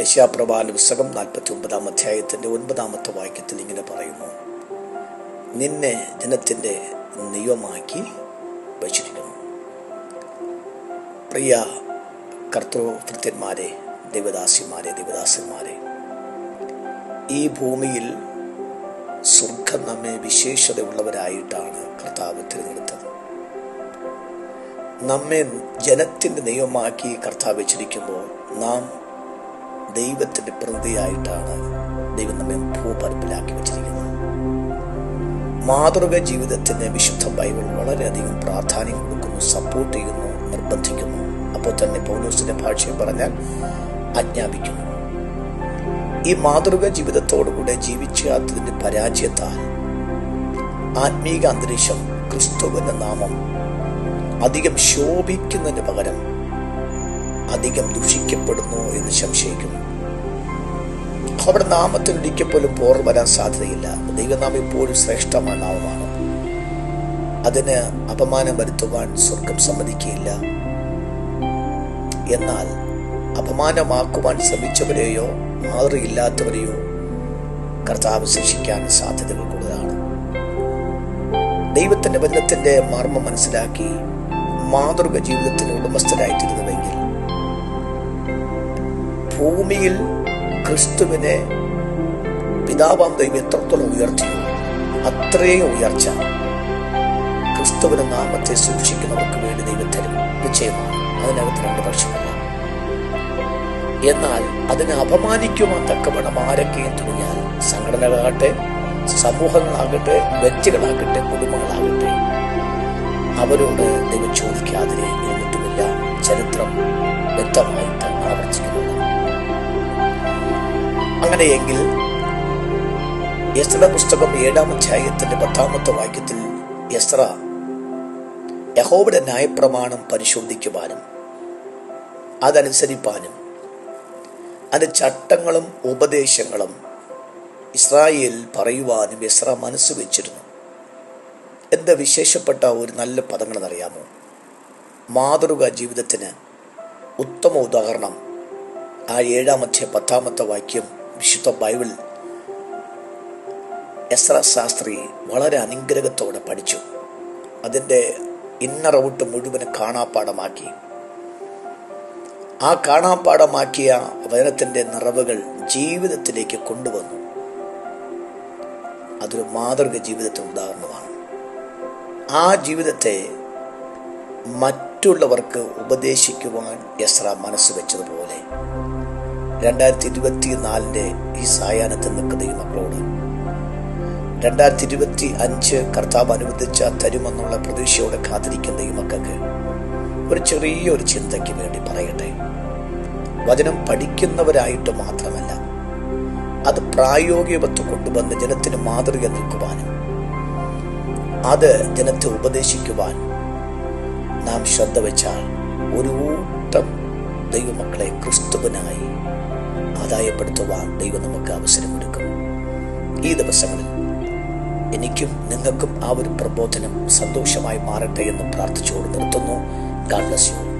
യശാപ്രഭാന പുസ്തകം നാൽപ്പത്തി ഒമ്പതാം അധ്യായത്തിന്റെ ഒൻപതാമത്തെ വാക്യത്തിൽ ഇങ്ങനെ പറയുന്നു. നിന്നെ ജനത്തിന്റെ നിയമമാക്കി വച്ചിരിക്കുന്നു. പ്രിയ കർത്തൃഭൃത്യന്മാരെ ദേവദാസിമാരെ ദേവദാസന്മാരെ ഈ ഭൂമിയിൽ സ്വർഗം നമ്മെ വിശേഷതയുള്ളവരായിട്ടാണ് കർത്താവ് തിരഞ്ഞെടുത്തത്. നമ്മെ ജനത്തിന്റെ നിയമമാക്കി കർത്താവ് വെച്ചിരിക്കുമ്പോൾ നാം ദൈവത്തിന്റെ പ്രതിയായിട്ടാണ് ദൈവം നമ്മെ ഭൂപരപ്പിലാക്കി വെച്ചിരിക്കുന്നത്. മാതൃക ജീവിതത്തിന് വിശുദ്ധ ബൈബിൾ വളരെയധികം പ്രാധാന്യം കൊടുക്കുന്നു സപ്പോർട്ട് ചെയ്യുന്നു നിർബന്ധിക്കുന്നു. അപ്പോൾ തന്നെ പൗലോസിന്റെ ഭാഷയിൽ പറഞ്ഞാൽ അജ്ഞാപിക്കുന്നു ഈ മാതൃക ജീവിതത്തോടുകൂടെ ജീവിച്ചാത്തതിന്റെ പരാജയത്താൽ ആത്മീക അന്തരീക്ഷം ക്രിസ്തുവിന്റെ നാമം അധികം ശോഭിക്കുന്നതിന് പകരം അധികം ദുഷിക്കപ്പെടുന്നു എന്ന് സംശയിക്കുന്നു അവിടെ നാമത്തിൽ ഒരിക്കൽ പോലും പോർ വരാൻ സാധ്യതയില്ല. ദൈവനാമം ഇപ്പോഴും ശ്രേഷ്ഠമായ നാമമാണ്. അതിന് അപമാനം വരുത്തുവാൻ സ്വർഗം സമ്മതിക്കുകയില്ല. എന്നാൽ അപമാനമാക്കുവാൻ ശ്രമിച്ചവരെയോ മാതൃയില്ലാത്തവരെയോ കർത്താവ് ശിക്ഷിക്കാൻ സാധ്യതകൾ കൂടുതലാണ്. ദൈവത്തിന്റെ ബന്ധത്തിന്റെ മർമ്മം മനസ്സിലാക്കി മാതൃക ജീവിതത്തിന് ഉടമസ്ഥരായിട്ടിരുന്നുവെങ്കിൽ ഭൂമിയിൽ ക്രിസ്തുവിനെ പിതാവാം ദൈവം എത്രത്തോളം ഉയർത്തിയോ അത്രയും ഉയർച്ച. ക്രിസ്തുവിന്റെ നാമത്തെ സൂക്ഷിക്കുന്നവർക്ക് വേണ്ടി ദൈവം തരും നിശ്ചയമാണ് അതിനകത്ത് രണ്ട് പക്ഷമല്ല എന്നാൽ അതിനെ അപമാനിക്കുവാൻ തക്കവണ്ണം ആരൊക്കെയും തുടങ്ങിയാൽ സംഘടനകളാകട്ടെ സമൂഹങ്ങളാകട്ടെ വ്യക്തികളാകട്ടെ കുടുംബങ്ങളാകട്ടെ അവരോട് ദൈവം ചോദിക്കാതെ ചരിത്രം വ്യക്തമായിട്ട് അങ്ങനെയെങ്കിൽ യസ്ര പുസ്തകം ഏഴാം അധ്യായത്തിന്റെ പത്താമത്തെ വാക്യത്തിൽ യസ്ര യഹോവിടെ ന്യായപ്രമാണം പരിശോധിക്കുവാനും അതനുസരിപ്പാനും അതിന്റെ ചട്ടങ്ങളും ഉപദേശങ്ങളും ഇസ്രായേൽ പറയുവാനും യസ്ര മനസ്സ് വെച്ചിരുന്നു. എന്താ വിശേഷപ്പെട്ട ഒരു നല്ല പദങ്ങളെന്നറിയാമോ? മാതൃക ജീവിതത്തിന് ഉത്തമ ഉദാഹരണം ആ ഏഴാമത്തെ പത്താമത്തെ വാക്യം വിശുദ്ധ ബൈബിൾ എസ്ര ശാസ്ത്രി വളരെ അനുഗ്രഹത്തോടെ പഠിച്ചു. അതിന്റെ ഇന്നർ ഔട്ട് മുഴുവൻ കാണാപ്പാടമാക്കി ആ കാണാപ്പാടമാക്കിയ വചനത്തിന്റെ നിറവുകൾ ജീവിതത്തിലേക്ക് കൊണ്ടുവന്നു. അതൊരു മാതൃക ജീവിതത്തിന് ഉദാഹരണമാണ് ആ ജീവിതത്തെ മറ്റുള്ളവർക്ക് ഉപദേശിക്കുവാൻ എസ്ര മനസ്സ് വെച്ചതുപോലെ. രണ്ടായിരത്തി ഇരുപത്തി നാലിന്റെ ഈ സായാഹ്നത്തിൽ നിൽക്കുന്ന ഈ മക്കളോട്. രണ്ടായിരത്തി ഇരുപത്തി അഞ്ച് കർത്താവ് അനുവദിച്ച തരുമെന്നുള്ള പ്രതീക്ഷയോടെ കാത്തിരിക്കുന്ന ഈ മക്കൾക്ക് ഒരു ചെറിയൊരു ചിന്തയ്ക്ക് വേണ്ടി പറയട്ടെ. വചനം പഠിക്കുന്നവരായിട്ട് മാത്രമല്ല അത് പ്രായോഗികത്വ കൊണ്ടുവന്ന് ജനത്തിന് മാതൃക നിൽക്കുവാനും അത് ജനത്തെ ഉപദേശിക്കുവാൻ നാം ശ്രദ്ധ വെച്ചാൽ ഒരു കൂട്ടം ദൈവമക്കളെ ക്രിസ്തുവിനായി ആദായപ്പെടുത്തുവാൻ ദൈവം നമുക്ക് അവസരമൊരുക്കും ഈ ദിവസങ്ങളിൽ എനിക്കും നിങ്ങൾക്കും ആ ഒരു പ്രബോധനം സന്തോഷമായി മാറട്ടെ എന്ന് പ്രാർത്ഥിച്ചുകൊണ്ട് നിർത്തുന്നു. God bless you